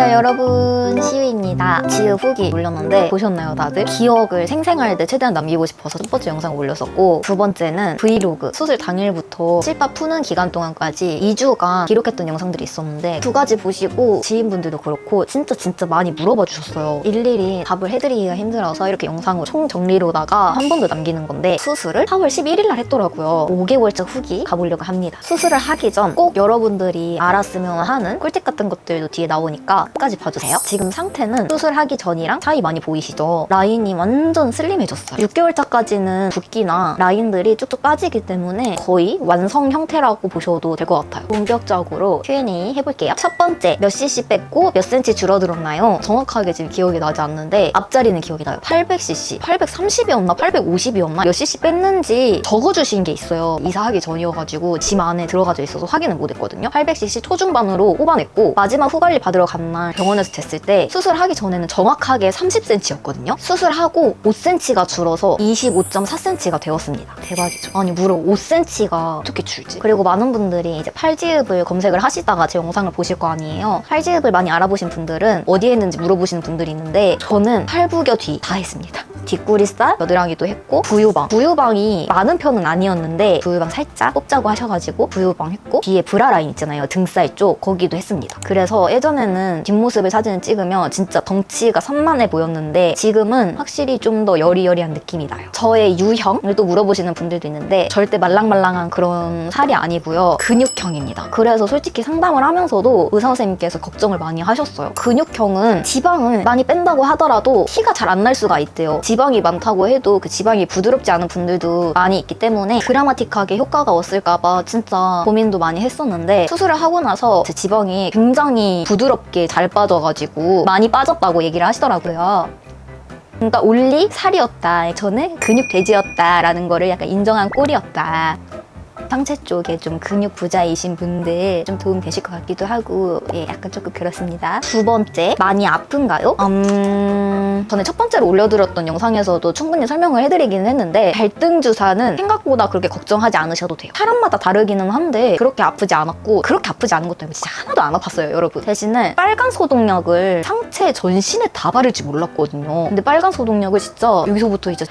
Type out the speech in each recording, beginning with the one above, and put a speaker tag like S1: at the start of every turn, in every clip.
S1: 안녕하세요 여러분. 시우입니다. 지우 후기 올렸는데 보셨나요 다들? 기억을 생생할 때 최대한 남기고 싶어서 첫 번째 영상 올렸었고 두 번째는 브이로그. 수술 당일부터 실밥 푸는 기간 동안까지 2주간 기록했던 영상들이 있었는데 두 가지 보시고 지인분들도 그렇고 진짜 진짜 많이 물어봐 주셨어요. 일일이 답을 해드리기가 힘들어서 이렇게 영상으로 총 정리로다가 한 번 더 남기는 건데 수술을 4월 11일 날 했더라고요. 5개월째 후기 가보려고 합니다. 수술을 하기 전 꼭 여러분들이 알았으면 하는 꿀팁 같은 것들도 뒤에 나오니까 끝까지 봐주세요. 지금 상태는 수술하기 전이랑 차이 많이 보이시죠? 라인이 완전 슬림해졌어요. 6개월 차까지는 붓기나 라인들이 쭉쭉 빠지기 때문에 거의 완성 형태라고 보셔도 될 것 같아요. 본격적으로 Q&A 해볼게요. 첫 번째, 몇 cc 뺐고 몇 cm 줄어들었나요? 정확하게 지금 기억이 나지 않는데 앞자리는 기억이 나요. 800cc, 830이었나 850이었나 몇 cc 뺐는지 적어주신 게 있어요. 이사하기 전이어가지고 짐 안에 들어가져 있어서 확인을 못했거든요. 800cc 초중반으로 뽑아냈고 마지막 후관리 받으러 간날 병원에서 쟀을 때 수술하기 전에는 정확하게 30cm였거든요. 수술하고 5cm가 줄어서 25.4cm가 되었습니다. 대박이죠. 아니 무려 5cm가 어떻게 줄지? 그리고 많은 분들이 이제 팔지읍을 검색을 하시다가 제 영상을 보실 거 아니에요. 팔지읍을 많이 알아보신 분들은 어디에 있는지 물어보시는 분들이 있는데 저는 팔부겨 뒤다 했습니다. 뒷구리살, 겨드랑이도 했고 부유방. 부유방이 많은 편은 아니었는데 부유방 살짝 뽑자고 하셔가지고 부유방 했고 뒤에 브라 라인 있잖아요. 등살 쪽 거기도 했습니다. 그래서 예전에는 뒷모습을 사진을 찍으면 진짜 덩치가 산만해 보였는데 지금은 확실히 좀 더 여리여리한 느낌이 나요. 저의 유형을 또 물어보시는 분들도 있는데 절대 말랑말랑한 그런 살이 아니고요. 근육형입니다. 그래서 솔직히 상담을 하면서도 의사 선생님께서 걱정을 많이 하셨어요. 근육형은 지방을 많이 뺀다고 하더라도 티가 잘 안 날 수가 있대요. 지 방이 많다고 해도 그 지방이 부드럽지 않은 분들도 많이 있기 때문에 드라마틱하게 효과가 없을까봐 진짜 고민도 많이 했었는데 수술을 하고 나서 제 지방이 굉장히 부드럽게 잘 빠져가지고 많이 빠졌다고 얘기를 하시더라고요. 그러니까 올리 살이었다. 저는 근육 돼지였다라는 거를 약간 인정한 꼴이었다. 상체 쪽에 좀 근육 부자이신 분들 좀 도움 되실 것 같기도 하고 예, 약간 조금 그렇습니다. 두 번째, 많이 아픈가요? 음... 전에 첫 번째로 올려드렸던 영상에서도 충분히 설명을 해드리기는 했는데 발등 주사는 생각보다 그렇게 걱정하지 않으셔도 돼요. 사람마다 다르기는 한데 그렇게 아프지 않았고 그렇게 아프지 않은 것도 진짜 하나도 안 아팠어요, 여러분. 대신에 빨간 소독약을 상체 전신에 다 바를지 몰랐거든요. 근데 빨간 소독약을 진짜 여기서부터 이제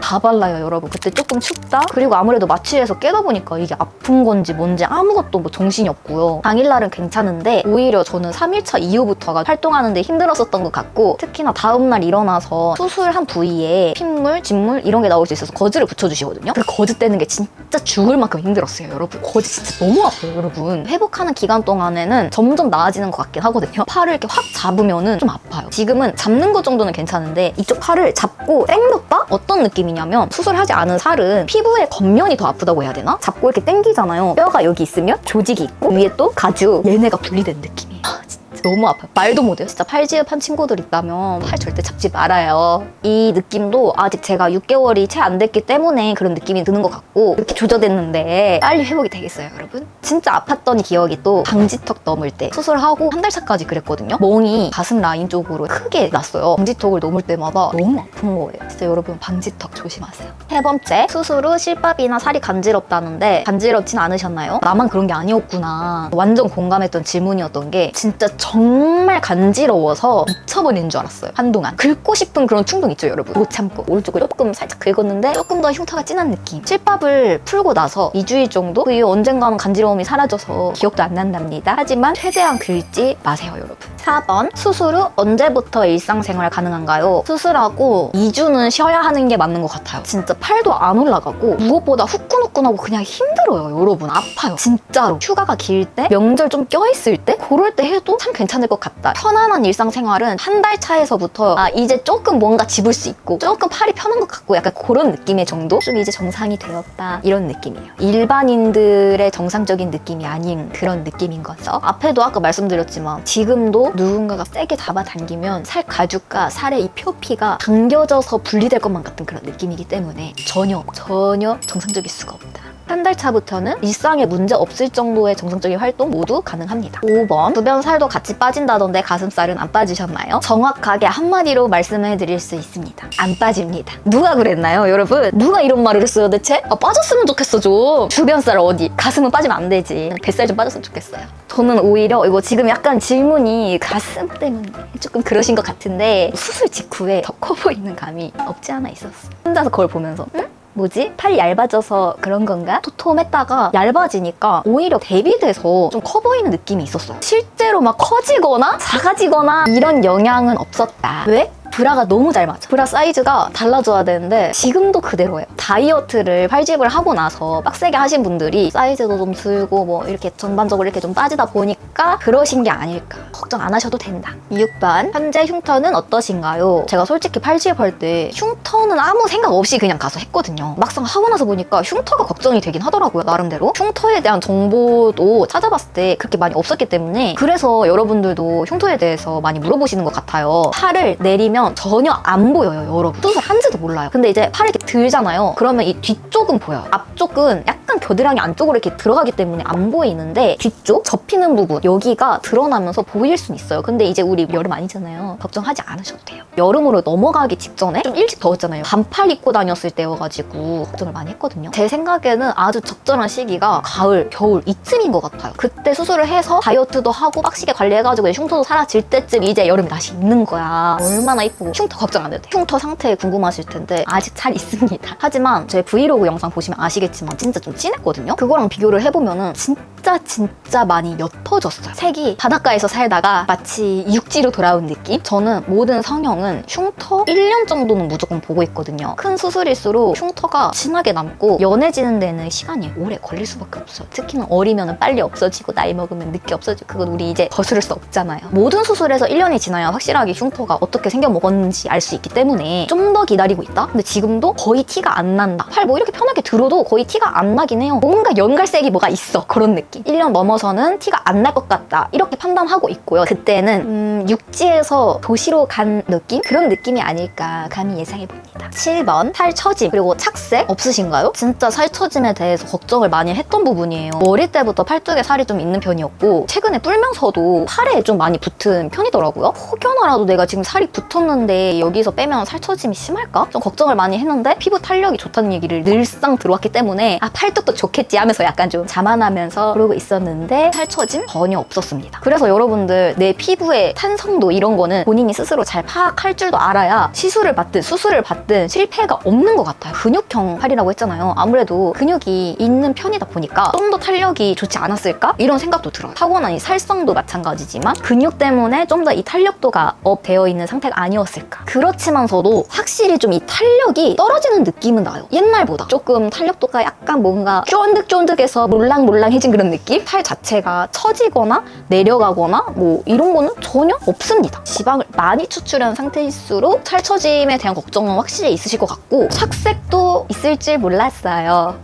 S1: 다 발라요, 여러분. 그때 조금 춥다? 그리고 아무래도 마취해서 깨다 보니까 이게 아픈 건지 뭔지 아무것도 뭐 정신이 없고요. 당일날은 괜찮은데 오히려 저는 3일차 이후부터가 활동하는데 힘들었었던 것 같고 특히나 다음날 일어나서 수술한 부위에 핏물, 진물 이런 게 나올 수 있어서 거즈를 붙여주시거든요. 그 거즈 떼는 게 진짜 죽을 만큼 힘들었어요, 여러분. 거즈 진짜 너무 아파요, 여러분. 회복하는 기간 동안에는 점점 나아지는 것 같긴 하거든요. 팔을 이렇게 확 잡으면은 좀 아파요. 지금은 잡는 것 정도는 괜찮은데 이쪽 팔을 잡고 땡겼다? 어떤 느낌이냐면 수술하지 않은 살은 피부의 겉면이 더 아프다고 해야 되나? 잡고 이렇게 당기잖아요. 뼈가 여기 있으면 조직이 있고 위에 또 가죽 얘네가 분리된 느낌이에요. 아, 너무 아파요. 말도 못해요. 진짜 팔지읍한 친구들 있다면 팔 절대 잡지 말아요. 이 느낌도 아직 제가 6개월이 채 안 됐기 때문에 그런 느낌이 드는 것 같고 이렇게 조져댔는데 빨리 회복이 되겠어요, 여러분? 진짜 아팠던 기억이 또 방지턱 넘을 때 수술하고 한 달 차까지 그랬거든요. 멍이 가슴 라인 쪽으로 크게 났어요. 방지턱을 넘을 때마다 너무 아픈 거예요. 진짜 여러분 방지턱 조심하세요. 세 번째, 수술 후 실밥이나 살이 간지럽다는데 간지럽진 않으셨나요? 나만 그런 게 아니었구나. 완전 공감했던 질문이었던 게 진짜 정말 간지러워서 미쳐버리는 줄 알았어요. 한동안. 긁고 싶은 그런 충동 있죠, 여러분? 못 참고. 오른쪽을 조금 살짝 긁었는데 조금 더 흉터가 진한 느낌. 실밥을 풀고 나서 2주일 정도? 그 이후 언젠가는 간지러움이 사라져서 기억도 안 난답니다. 하지만 최대한 긁지 마세요, 여러분. 4번. 수술 후 언제부터 일상생활 가능한가요? 수술하고 2주는 쉬어야 하는 게 맞는 것 같아요. 진짜 팔도 안 올라가고 무엇보다 후끈후끈하고 그냥 힘들어요, 여러분. 아파요. 진짜로. 휴가가 길 때, 명절 좀 껴있을 때, 그럴 때 해도 참 괜찮을 것 같다. 편안한 일상생활은 한 달 차에서부터 아, 이제 조금 뭔가 집을 수 있고, 조금 팔이 편한 것 같고, 약간 그런 느낌의 정도? 좀 이제 정상이 되었다. 이런 느낌이에요. 일반인들의 정상적인 느낌이 아닌 그런 느낌인 거죠. 앞에도 아까 말씀드렸지만, 지금도 누군가가 세게 잡아당기면 살 가죽과 살의 이 표피가 당겨져서 분리될 것만 같은 그런 느낌이기 때문에 전혀, 전혀 정상적일 수가 없다. 한 달 차부터는 일상에 문제 없을 정도의 정상적인 활동 모두 가능합니다. 5번 주변 살도 같이 빠진다던데 가슴살은 안 빠지셨나요? 정확하게 한마디로 말씀해 드릴 수 있습니다. 안 빠집니다. 누가 그랬나요, 여러분? 누가 이런 말을 했어요, 대체? 아, 빠졌으면 좋겠어, 좀. 주변 살 어디? 가슴은 빠지면 안 되지. 뱃살 좀 빠졌으면 좋겠어요. 저는 오히려 이거 지금 약간 질문이 가슴 때문에 조금 그러신 것 같은데 수술 직후에 더 커 보이는 감이 없지 않아 있었어. 혼자서 그걸 보면서 응? 뭐지? 팔이 얇아져서 그런 건가? 토톰했다가 얇아지니까 오히려 대비돼서 좀 커 보이는 느낌이 있었어요. 실제로 막 커지거나 작아지거나 이런 영향은 없었다. 왜? 브라가 너무 잘 맞아. 브라 사이즈가 달라져야 되는데 지금도 그대로예요. 다이어트를 팔집을 하고 나서 빡세게 하신 분들이 사이즈도 좀 줄고 뭐 이렇게 전반적으로 이렇게 좀 빠지다 보니까 그러신 게 아닐까. 걱정 안 하셔도 된다. 6번 현재 흉터는 어떠신가요? 제가 솔직히 팔집 할 때 흉터는 아무 생각 없이 그냥 가서 했거든요. 막상 하고 나서 보니까 흉터가 걱정이 되긴 하더라고요. 나름대로. 흉터에 대한 정보도 찾아봤을 때 그렇게 많이 없었기 때문에 그래서 여러분들도 흉터에 대해서 많이 물어보시는 것 같아요. 팔을 내리면 전혀 안 보여요, 여러분. 수술 한지도 몰라요. 근데 이제 팔을 이렇게 들잖아요. 그러면 이 뒤쪽은 보여요. 앞쪽은 약간 겨드랑이 안쪽으로 이렇게 들어가기 때문에 안 보이는데 뒤쪽 접히는 부분 여기가 드러나면서 보일 수는 있어요. 근데 이제 우리 여름 아니잖아요. 걱정하지 않으셔도 돼요. 여름으로 넘어가기 직전에 좀 일찍 더웠잖아요. 반팔 입고 다녔을 때여가지고 걱정을 많이 했거든요. 제 생각에는 아주 적절한 시기가 가을, 겨울 이쯤인 것 같아요. 그때 수술을 해서 다이어트도 하고 빡시게 관리해가지고 흉터도 사라질 때쯤 이제 여름이 다시 있는 거야. 얼마나 이쁘고 흉터 걱정 안 해도 돼. 흉터 상태 궁금하실 텐데 아직 잘 있습니다. 하지만 제 브이로그 영상 보시면 아시겠지만 진짜 좀 진했거든요. 그거랑 비교를 해보면은 진짜 진짜 많이 옅어졌어요. 색이 바닷가에서 살다가 마치 육지로 돌아온 느낌? 저는 모든 성형은 흉터 1년 정도는 무조건 보고 있거든요. 큰 수술일수록 흉터가 진하게 남고 연해지는 데는 시간이 오래 걸릴 수밖에 없어요. 특히는 어리면 빨리 없어지고 나이 먹으면 늦게 없어지고 그건 우리 이제 거스를 수 없잖아요. 모든 수술에서 1년이 지나야 확실하게 흉터가 어떻게 생겨 먹 었는지 알 수 있기 때문에 좀 더 기다리고 있다? 근데 지금도 거의 티가 안 난다. 팔 뭐 이렇게 편하게 들어도 거의 티가 안 나긴 해요. 뭔가 연갈색이 뭐가 있어. 그런 느낌. 1년 넘어서는 티가 안 날 것 같다. 이렇게 판단하고 있고요. 그때는 음, 육지에서 도시로 간 느낌? 그런 느낌이 아닐까 감히 예상해 봅니다. 7번 살 처짐 그리고 착색 없으신가요? 진짜 살 처짐에 대해서 걱정을 많이 했던 부분이에요. 어릴 때부터 팔뚝에 살이 좀 있는 편이었고 최근에 뿔면서도 팔에 좀 많이 붙은 편이더라고요. 혹여나라도 내가 지금 살이 붙었 는데 여기서 빼면 살 처짐이 심할까? 좀 걱정을 많이 했는데 피부 탄력이 좋다는 얘기를 늘상 들어왔기 때문에 아 팔뚝도 좋겠지 하면서 약간 좀 자만하면서 그러고 있었는데 살 처짐 전혀 없었습니다. 그래서 여러분들 내 피부의 탄성도 이런 거는 본인이 스스로 잘 파악할 줄도 알아야 시술을 받든 수술을 받든 실패가 없는 것 같아요. 근육형 팔이라고 했잖아요. 아무래도 근육이 있는 편이다 보니까 좀 더 탄력이 좋지 않았을까? 이런 생각도 들어요. 타고난 이 살성도 마찬가지지만 근육 때문에 좀 더 이 탄력도가 업 되어 있는 상태가 아니었 을까? 그렇지만서도 확실히 좀 이 탄력이 떨어지는 느낌은 나요. 옛날보다 조금 탄력도가 약간 뭔가 쫀득쫀득해서 몰랑몰랑해진 그런 느낌? 팔 자체가 처지거나 내려가거나 뭐 이런 거는 전혀 없습니다. 지방을 많이 추출한 상태일수록 살 처짐에 대한 걱정은 확실히 있으실 것 같고 착색도 있을 줄 몰랐어요.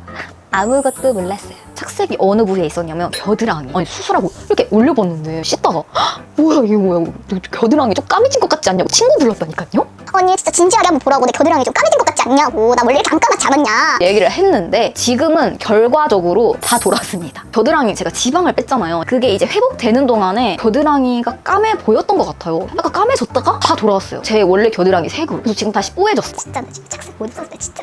S1: 아무것도 몰랐어요. 착색이 어느 부위에 있었냐면 겨드랑이. 아니 수술하고 이렇게 올려봤는데 씻다가 "헉, 뭐야 이게 뭐야 겨드랑이 좀 까매진 것 같지 않냐고 친구 불렀다니까요.
S2: 언니 진짜 진지하게 한번 보라고 내 겨드랑이 좀 까매진 것 같지 않냐고 나 원래 이렇게 안 까맣지 않았냐
S1: 얘기를 했는데 지금은 결과적으로 다 돌았습니다. 겨드랑이 제가 지방을 뺐잖아요. 그게 이제 회복되는 동안에 겨드랑이가 까매 보였던 것 같아요. 약간 까매졌다가 다 돌아왔어요. 제 원래 겨드랑이 색으로. 그래서 지금 다시 뽀해졌어.
S2: 진짜 나 진짜 착색 못 했었어 나 진짜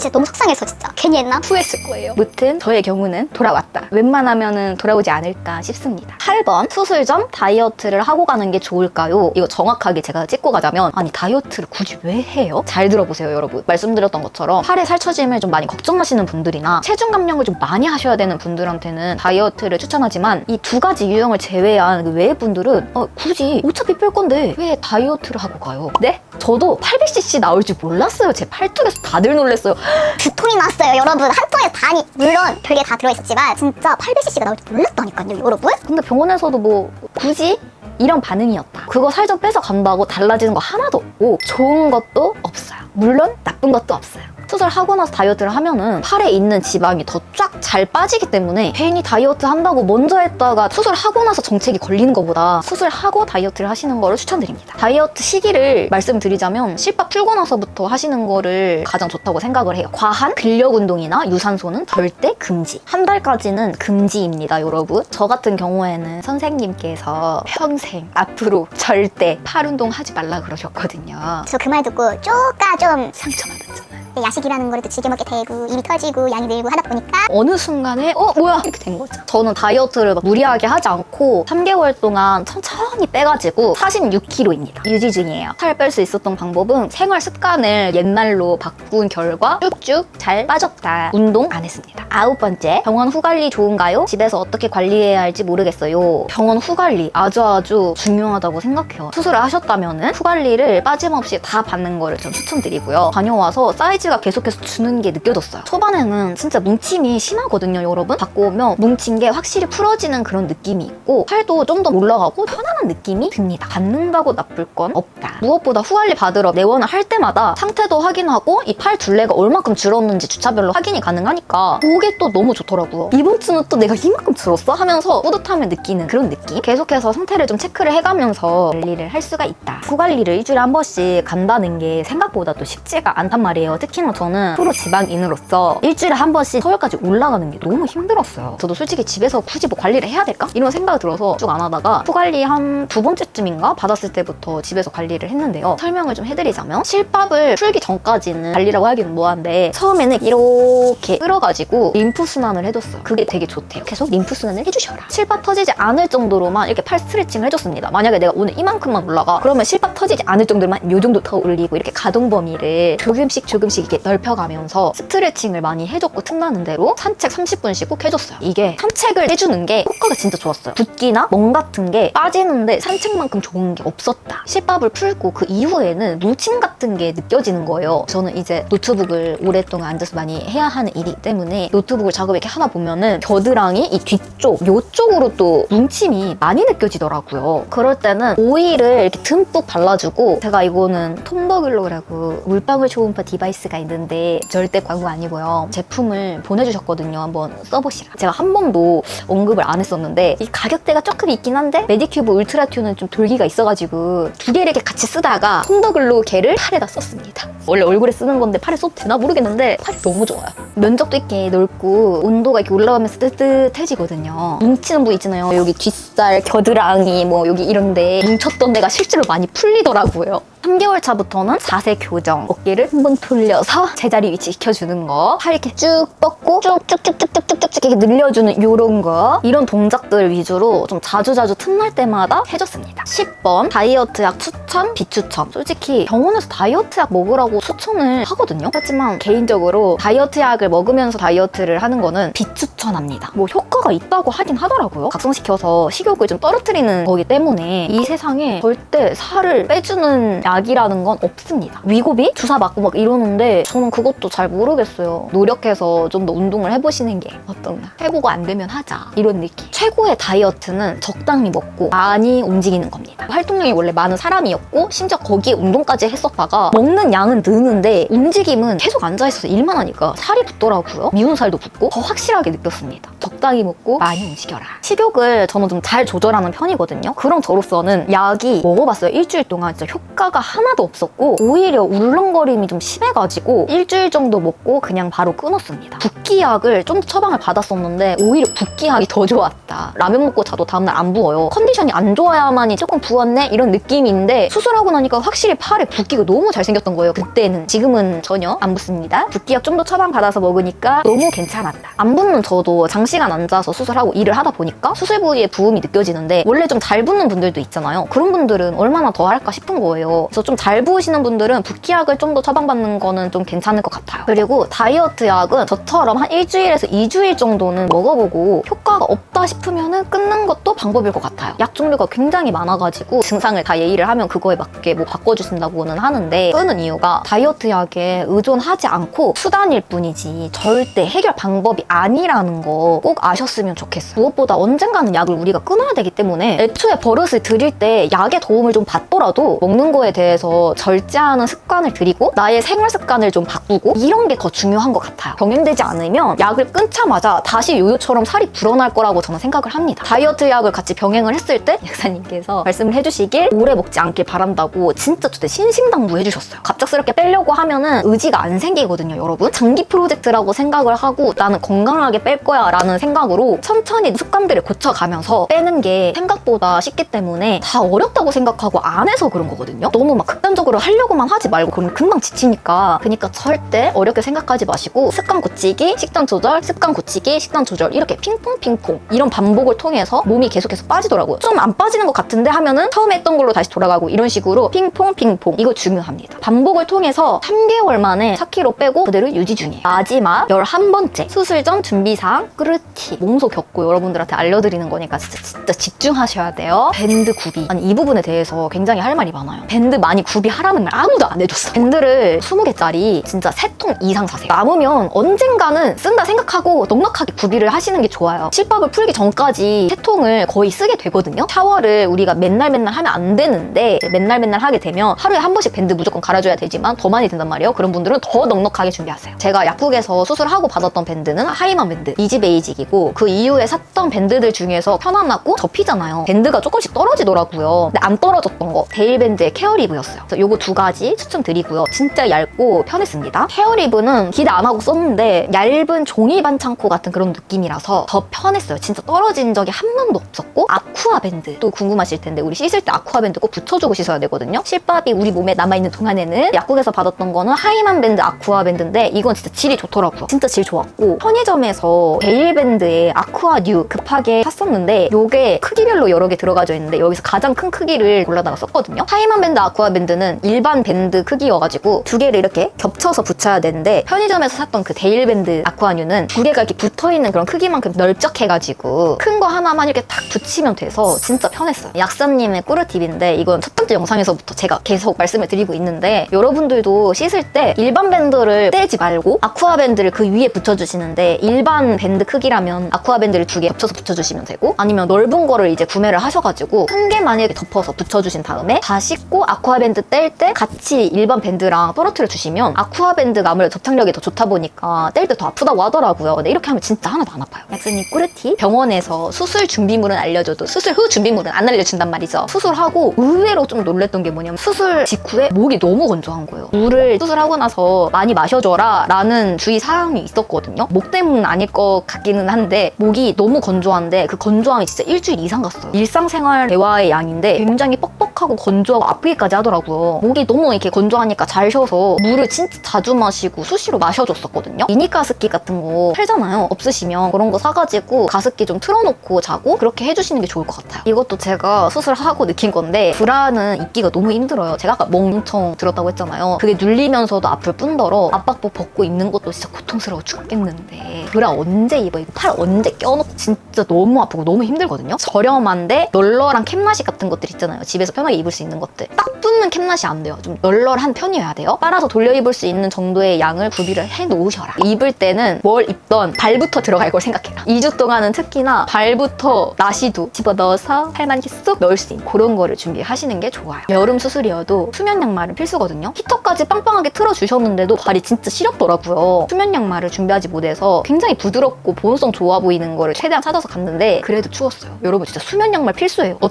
S2: 진짜 너무 속상해서 진짜 괜히 했나?
S1: 후회했을 거예요. 무튼 저의 경우는 돌아왔다. 웬만하면은 돌아오지 않을까 싶습니다. 8번 수술 전 다이어트를 하고 가는 게 좋을까요? 이거 정확하게 제가 찍고 가자면 아니 다이어트를 굳이 왜 해요? 잘 들어보세요 여러분. 말씀드렸던 것처럼 팔에 살처짐을 좀 많이 걱정하시는 분들이나 체중 감량을 좀 많이 하셔야 되는 분들한테는 다이어트를 추천하지만 이 두 가지 유형을 제외한 그 외의 분들은 어, 굳이 어차피 뺄 건데 왜 다이어트를 하고 가요? 네? 저도 800cc 나올 줄 몰랐어요. 제 팔뚝에서 다들 놀랐어요.
S2: 두 통이 나왔어요 여러분 한 통에 반이 물론 별게 다 들어있었지만 진짜 800cc가 나올 줄 몰랐다니까요 여러분
S1: 근데 병원에서도 뭐 굳이 이런 반응이었다. 그거 살 좀 빼서 간다고 달라지는 거 하나도 없고 좋은 것도 없어요. 물론 나쁜 것도 없어요. 수술하고 나서 다이어트를 하면은 팔에 있는 지방이 더 쫙 잘 빠지기 때문에 괜히 다이어트 한다고 먼저 했다가 수술하고 나서 정책이 걸리는 것보다 수술하고 다이어트를 하시는 거를 추천드립니다. 다이어트 시기를 말씀드리자면 실밥 풀고 나서부터 하시는 거를 가장 좋다고 생각을 해요. 과한 근력 운동이나 유산소는 절대 금지. 한 달까지는 금지입니다, 여러분. 저 같은 경우에는 선생님께서 평생 앞으로 절대 팔 운동 하지 말라 그러셨거든요.
S2: 저 그 말 듣고 쪼까 좀
S1: 상처받았잖아요.
S2: 야식 이라는 거를 또 즐겨 먹게 되고 입이 터지고 양이 늘고 하다 보니까
S1: 어느 순간에 어 뭐야 이렇게 된 거죠. 저는 다이어트를 막 무리하게 하지 않고 3개월 동안 천천히 빼가지고 46kg입니다. 유지 중이에요. 살 뺄 수 있었던 방법은 생활 습관을 옛날로 바꾼 결과 쭉쭉 잘 빠졌다. 운동 안 했습니다. 아홉 번째 병원 후 관리 좋은가요? 집에서 어떻게 관리해야 할지 모르겠어요. 병원 후 관리 아주 아주 중요하다고 생각해요. 수술을 하셨다면은 후 관리를 빠짐없이 다 받는 거를 좀 추천드리고요. 다녀와서 사이즈가 계속 해서 주는 게 느껴졌어요. 초반에는 진짜 뭉침이 심하거든요, 여러분. 받고 오면 뭉친 게 확실히 풀어지는 그런 느낌이 있고 팔도 좀 더 올라가고 편안한 느낌이 듭니다. 받는다고 나쁠 건 없다. 무엇보다 후 관리 받으러 내원을 할 때마다 상태도 확인하고 이 팔 둘레가 얼마큼 줄었는지 주차별로 확인이 가능하니까 그게 또 너무 좋더라고요. 이번 주는 또 내가 이만큼 줄었어? 하면서 뿌듯함을 느끼는 그런 느낌? 계속해서 상태를 좀 체크를 해가면서 관리를 할 수가 있다. 후 관리를 일주일에 한 번씩 간다는 게 생각보다 또 쉽지가 않단 말이에요. 특히나 저는 프로 지방인으로서 일주일에 한 번씩 서울까지 올라가는 게 너무 힘들었어요. 저도 솔직히 집에서 굳이 뭐 관리를 해야 될까? 이런 생각이 들어서 쭉 안 하다가 후 관리 한 두 번째쯤인가 받았을 때부터 집에서 관리를 했는데요. 설명을 좀 해드리자면 실밥을 풀기 전까지는 관리라고 하기는 뭐한데 처음에는 이렇게 끌어가지고 림프 순환을 해줬어요. 그게 되게 좋대요. 계속 림프 순환을 해주셔라. 실밥 터지지 않을 정도로만 이렇게 팔 스트레칭을 해줬습니다. 만약에 내가 오늘 이만큼만 올라가 그러면 실밥 터지지 않을 정도로만 요 정도 더 올리고 이렇게 가동 범위를 조금씩 조금씩 이렇게 넓혀가면서 스트레칭을 많이 해줬고 틈나는 대로 산책 30분씩 꼭 해줬어요. 이게 산책을 해주는 게 효과가 진짜 좋았어요. 붓기나 멍 같은 게 빠지는데 산책만큼 좋은 게 없었다. 실밥을 풀고 그 이후에는 뭉침 같은 게 느껴지는 거예요. 저는 이제 노트북을 오랫동안 앉아서 많이 해야 하는 일이기 때문에 노트북을 작업 이렇게 하다 보면은 겨드랑이 이 뒤쪽 요쪽으로 또 뭉침이 많이 느껴지더라고요. 그럴 때는 오일을 이렇게 듬뿍 발라주고 제가 이거는 톰버글로라고 물방울 초음파 디바이스가 있는 데 절대 광고 아니고요. 제품을 보내주셨거든요. 한번 써보시라. 제가 한 번도 언급을 안 했었는데 이 가격대가 조금 있긴 한데 메디큐브 울트라튜는 좀 돌기가 있어가지고 두 개를 이렇게 같이 쓰다가 톰버글로 걔를 팔에다 썼습니다. 원래 얼굴에 쓰는 건데 팔에 써도 되나 모르겠는데 팔이 너무 좋아요. 면적도 있게 넓고 온도가 이렇게 올라가면서 뜨뜻해지거든요. 뭉치는 부위 있잖아요. 여기 뒷살, 겨드랑이 뭐 여기 이런데 뭉쳤던 데가 실제로 많이 풀리더라고요. 3개월 차부터는 자세 교정, 어깨를 한번 돌려서 제자리 위치 시켜주는 거, 팔 이렇게 쭉 뻗고 쭉쭉쭉쭉쭉쭉쭉 이렇게 늘려주는 이런 거, 이런 동작들 위주로 좀 자주자주 틈날 때마다 해줬습니다. 10번 다이어트 약 추천, 비추천. 솔직히 병원에서 다이어트 약 먹으라고 추천을 하거든요. 하지만 개인적으로 다이어트 약을 먹으면서 다이어트를 하는 거는 비추천합니다. 뭐 효과가 있다고 하긴 하더라고요. 각성시켜서 식욕을 좀 떨어뜨리는 거기 때문에 이 세상에 절대 살을 빼주는 약 이라는 건 없습니다. 위고비? 주사 맞고 막 이러는데 저는 그것도 잘 모르겠어요. 노력해서 좀 더 운동을 해보시는 게 어떤가. 해보고 안 되면 하자. 이런 느낌. 최고의 다이어트는 적당히 먹고 많이 움직이는 겁니다. 활동량이 원래 많은 사람이었고 심지어 거기에 운동까지 했었다가 먹는 양은 느는데 움직임은 계속 앉아있어서 일만 하니까 살이 붙더라고요. 미운 살도 붙고 더 확실하게 느꼈습니다. 적당히 먹고 많이 움직여라. 식욕을 저는 좀 잘 조절하는 편이거든요. 그런 저로서는 약이 먹어봤어요. 일주일 동안 진짜 효과가 하나도 없었고 오히려 울렁거림이 좀 심해가지고 일주일 정도 먹고 그냥 바로 끊었습니다. 붓기약을 좀더 처방을 받았었는데 오히려 붓기약이 더 좋았다. 라면 먹고 자도 다음날 안 부어요. 컨디션이 안 좋아야만이 조금 부었네 이런 느낌인데 수술하고 나니까 확실히 팔에 붓기가 너무 잘 생겼던 거예요. 그때는 지금은 전혀 안 붓습니다. 붓기약 좀 더 처방 받아서 먹으니까 너무 괜찮았다. 안 붓는 저도 장시간 앉아서 수술하고 일을 하다 보니까 수술 부위에 부음이 느껴지는데 원래 좀 잘 붓는 분들도 있잖아요. 그런 분들은 얼마나 더 할까 싶은 거예요. 그래서 좀 잘 부으시는 분들은 붓기약을 좀 더 처방받는 거는 좀 괜찮을 것 같아요. 그리고 다이어트 약은 저처럼 한 일주일에서 2주일 정도는 먹어보고 효과가 없다 싶으면은 끊는 것도 방법일 것 같아요. 약 종류가 굉장히 많아가지고 증상을 다 예의를 하면 그거에 맞게 뭐 바꿔주신다고는 하는데 끊는 이유가 다이어트 약에 의존하지 않고 수단일 뿐이지 절대 해결 방법이 아니라는 거 꼭 아셨으면 좋겠어요. 무엇보다 언젠가는 약을 우리가 끊어야 되기 때문에 애초에 버릇을 들일 때 약의 도움을 좀 받더라도 먹는 거에 대해 대해서 절제하는 습관을 들이고 나의 생활 습관을 좀 바꾸고 이런 게 더 중요한 것 같아요. 병행되지 않으면 약을 끊자마자 다시 요요처럼 살이 불어날 거라고 저는 생각을 합니다. 다이어트 약을 같이 병행을 했을 때 약사님께서 말씀을 해주시길 오래 먹지 않길 바란다고 진짜 저때 신신당부 해주셨어요. 갑작스럽게 빼려고 하면은 의지가 안 생기거든요, 여러분. 장기 프로젝트라고 생각을 하고 나는 건강하게 뺄 거야 라는 생각으로 천천히 습관들을 고쳐가면서 빼는 게 생각보다 쉽기 때문에 다 어렵다고 생각하고 안 해서 그런 거거든요. 너무 막 극단적으로 하려고만 하지 말고 그러면 금방 지치니까. 그러니까 절대 어렵게 생각하지 마시고 습관 고치기, 식단 조절, 습관 고치기, 식단 조절 이렇게 핑퐁 핑퐁 이런 반복을 통해서 몸이 계속해서 빠지더라고요. 좀 안 빠지는 것 같은데 하면은 처음에 했던 걸로 다시 돌아가고 이런 식으로 핑퐁 핑퐁 이거 중요합니다. 반복을 통해서 3개월 만에 4kg 빼고 그대로 유지 중이에요. 마지막 11번째 수술 전 준비사항 끄르티 몸소 겪고 여러분들한테 알려드리는 거니까 진짜, 진짜 집중하셔야 돼요. 밴드 구비. 아니 이 부분에 대해서 굉장히 할 말이 많아요. 밴드 많이 구비하라는 말 아무도 안 해줬어. 밴드를 20개짜리 진짜 3통 이상 사세요. 남으면 언젠가는 쓴다 생각하고 넉넉하게 구비를 하시는 게 좋아요. 실밥을 풀기 전까지 3통을 거의 쓰게 되거든요. 샤워를 우리가 맨날 맨날 하면 안 되는데 맨날 맨날 하게 되면 하루에 한 번씩 밴드 무조건 갈아줘야 되지만 더 많이 든단 말이에요. 그런 분들은 더 넉넉하게 준비하세요. 제가 약국에서 수술하고 받았던 밴드는 하이만 밴드, 이지 베이직이고 그 이후에 샀던 밴드들 중에서 편안하고 접히잖아요. 밴드가 조금씩 떨어지더라고요. 근데 안 떨어졌던 거 데일 밴드의 케어리 브였어요. 그래서 요거 두 가지 추천드리고요. 진짜 얇고 편했습니다. 케어리브는 기대 안 하고 썼는데 얇은 종이 반창고 같은 그런 느낌이라서 더 편했어요. 진짜 떨어진 적이 한 번도 없었고 아쿠아 밴드 또 궁금하실 텐데 우리 씻을 때 아쿠아 밴드 꼭 붙여주고 씻어야 되거든요. 실밥이 우리 몸에 남아있는 동안에는 약국에서 받았던 거는 하이만 밴드 아쿠아 밴드인데 이건 진짜 질이 좋더라고요. 진짜 질 좋았고 편의점에서 데일 밴드의 아쿠아 뉴 급하게 샀었는데 요게 크기별로 여러 개 들어가져 있는데 여기서 가장 큰 크기를 골라다가 썼거든요. 하이만 밴드 아쿠아 밴드는 일반 밴드 크기여가지고 두 개를 이렇게 겹쳐서 붙여야 되는데 편의점에서 샀던 그 데일 밴드 아쿠아 뉴는 두 개가 이렇게 붙어있는 그런 크기만큼 넓적해가지고 큰 거 하나만 이렇게 탁 붙이면 돼서 진짜 편했어요. 약사님의 꿀팁인데 이건 첫 번째 영상에서부터 제가 계속 말씀을 드리고 있는데 여러분들도 씻을 때 일반 밴드를 떼지 말고 아쿠아 밴드를 그 위에 붙여주시는데 일반 밴드 크기라면 아쿠아 밴드를 두 개 겹쳐서 붙여주시면 되고 아니면 넓은 거를 이제 구매를 하셔가지고 큰 개만 이렇게 덮어서 붙여주신 다음에 다 씻고 아쿠 아 밴드 뗄 때 같이 일반 밴드랑 떨어뜨려 주시면 아쿠아 밴드가 아무래도 접착력이 더 좋다 보니까 뗄 때 더 아프다고 하더라고요. 근데 이렇게 하면 진짜 하나도 안 아파요. 약사님 꿀팁 병원에서 수술 준비물은 알려줘도 수술 후 준비물은 안 알려준단 말이죠. 수술하고 의외로 좀 놀랬던 게 뭐냐면 수술 직후에 목이 너무 건조한 거예요. 물을 수술하고 나서 많이 마셔줘라 라는 주의 사항이 있었거든요. 목 때문은 아닐 것 같기는 한데 목이 너무 건조한데 그 건조함이 진짜 일주일 이상 갔어요. 일상생활 대화의 양인데 굉장히 뻑뻑 하고 건조하고 아프기까지 하더라고요. 목이 너무 이렇게 건조하니까 잘 쉬어서 물을 진짜 자주 마시고 수시로 마셔줬었거든요. 미니 가습기 같은 거 팔잖아요. 없으시면 그런 거 사가지고 가습기 좀 틀어놓고 자고 그렇게 해주시는 게 좋을 것 같아요. 이것도 제가 수술하고 느낀 건데 브라는 입기가 너무 힘들어요. 제가 아까 멍청 들었다고 했잖아요. 그게 눌리면서도 아플 뿐더러 압박복 벗고 입는 것도 진짜 고통스러워 죽겠는데 브라 언제 입어? 이거 팔 언제 껴놓고 진짜 너무 아프고 너무 힘들거든요. 저렴한데 널널한 캡나시 같은 것들 있잖아요. 집에서 편하게 입을 수 있는 것들. 딱 붙는 캡나시 안 돼요. 좀 널널한 편이어야 돼요. 빨아서 돌려 입을 수 있는 정도의 양을 구비를 해 놓으셔라. 입을 때는 뭘 입던 발부터 들어갈 걸 생각해라. 2주 동안은 특히나 발부터 나시도 집어넣어서 팔만 쏙 넣을 수 있는 그런 거를 준비하시는 게 좋아요. 여름 수술이어도 수면 양말은 필수거든요. 히터까지 빵빵하게 틀어주셨는데도 발이 진짜 시렵더라고요. 수면 양말을 준비하지 못해서 굉장히 부드럽고 보온성 좋아 보이는 거를 최대한 찾아서 갔는데 그래도 추웠어요. 여러분 진짜 수면 양말 필수예요. 어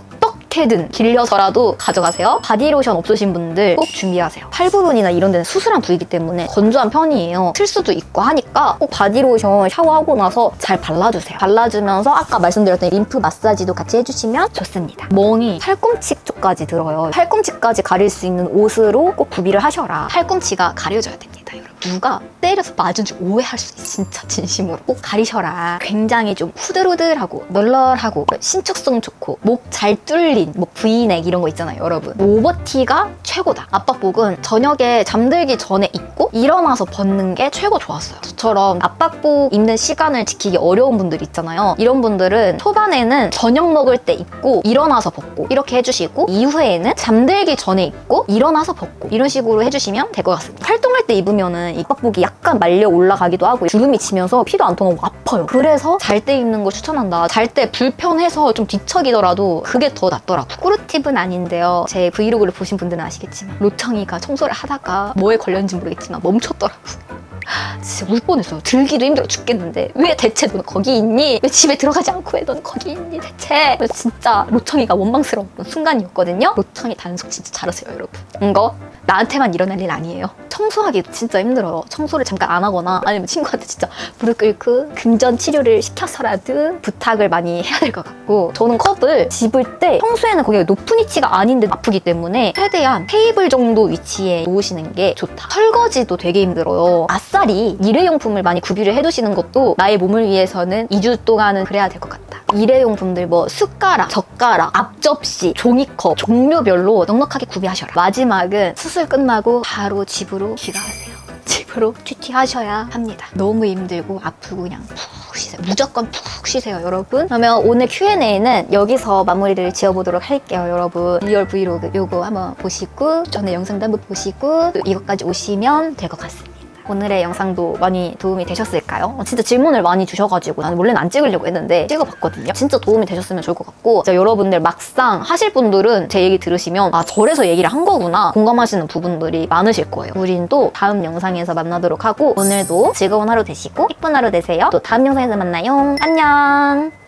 S1: 떻게든 길려서라도 가져가세요. 바디로션 없으신 분들 꼭 준비하세요. 팔 부분이나 이런 데는 수술한 부위이기 때문에 건조한 편이에요. 틀 수도 있고 하니까 꼭 바디로션 샤워하고 나서 잘 발라주세요. 발라주면서 아까 말씀드렸던 림프 마사지도 같이 해주시면 좋습니다. 멍이 팔꿈치 쪽까지 들어요. 팔꿈치까지 가릴 수 있는 옷으로 꼭 구비를 하셔라. 팔꿈치가 가려져야 됩니다. 여러분. 누가 때려서 맞은 줄 오해할 수 있어. 진짜 진심으로. 꼭 가리셔라. 굉장히 좀 후들후들하고 널널하고 신축성 좋고 목 잘 뚫린 뭐 브이넥 이런 거 있잖아요, 여러분. 오버티가 최고다. 압박복은 저녁에 잠들기 전에 입고 일어나서 벗는 게 최고 좋았어요. 저처럼 압박복 입는 시간을 지키기 어려운 분들 있잖아요. 이런 분들은 초반에는 저녁 먹을 때 입고 일어나서 벗고 이렇게 해주시고 이후에는 잠들기 전에 입고 일어나서 벗고 이런 식으로 해주시면 될 것 같습니다. 활동할 때 입으면은 이 압박복이 약간 말려 올라가기도 하고 주름이 지면서 피도 안 통하고 아파요. 그래서 잘 때 입는 거 추천한다. 잘 때 불편해서 좀 뒤척이더라도 그게 더 낫더라고. 꿀팁은 아닌데요. 제 브이로그를 보신 분들은 아시겠지만 로청이가 청소를 하다가 뭐에 걸렸는지 모르겠지만 멈췄더라고. 진짜 울 뻔했어요. 들기도 힘들어 죽겠는데 왜 대체 너는 거기 있니? 왜 집에 들어가지 않고 왜 넌 거기 있니 대체? 진짜 로청이가 원망스러웠던 순간이었거든요. 로청이 단속 진짜 잘하세요 여러분. 이거 나한테만 일어날 일 아니에요. 청소하기 진짜 힘들어요. 청소를 잠깐 안 하거나 아니면 친구한테 진짜 무릎 꿇고 금전 치료를 시켜서라도 부탁을 많이 해야 될 것 같고 저는 컵을 집을 때 평소에는 거기가 높은 위치가 아닌데 아프기 때문에 최대한 테이블 정도 위치에 놓으시는 게 좋다. 설거지도 되게 힘들어요. 아싸리 일회용품을 많이 구비를 해두시는 것도 나의 몸을 위해서는 2주 동안은 그래야 될 것 같다. 일회용품들 뭐 숟가락, 젓가락, 앞접시, 종이컵 종류별로 넉넉하게 구비하셔라. 마지막은 수술 끝나고 바로 집으로 귀가하세요. 집으로 튀튀하셔야 합니다. 너무 힘들고 아프고 그냥 푹 쉬세요. 무조건 푹 쉬세요, 여러분. 그러면 오늘 Q&A는 여기서 마무리를 지어보도록 할게요, 여러분. 리얼 브이로그 요거 한번 보시고 전에 영상도 한번 보시고 또 이것까지 오시면 될 것 같습니다. 오늘의 영상도 많이 도움이 되셨을까요? 어, 진짜 질문을 많이 주셔가지고 나는 원래는 안 찍으려고 했는데 찍어봤거든요. 진짜 도움이 되셨으면 좋을 것 같고 여러분들 막상 하실 분들은 제 얘기 들으시면 아 저래서 얘기를 한 거구나 공감하시는 부분들이 많으실 거예요. 우린 또 다음 영상에서 만나도록 하고 오늘도 즐거운 하루 되시고 예쁜 하루 되세요. 또 다음 영상에서 만나요. 안녕.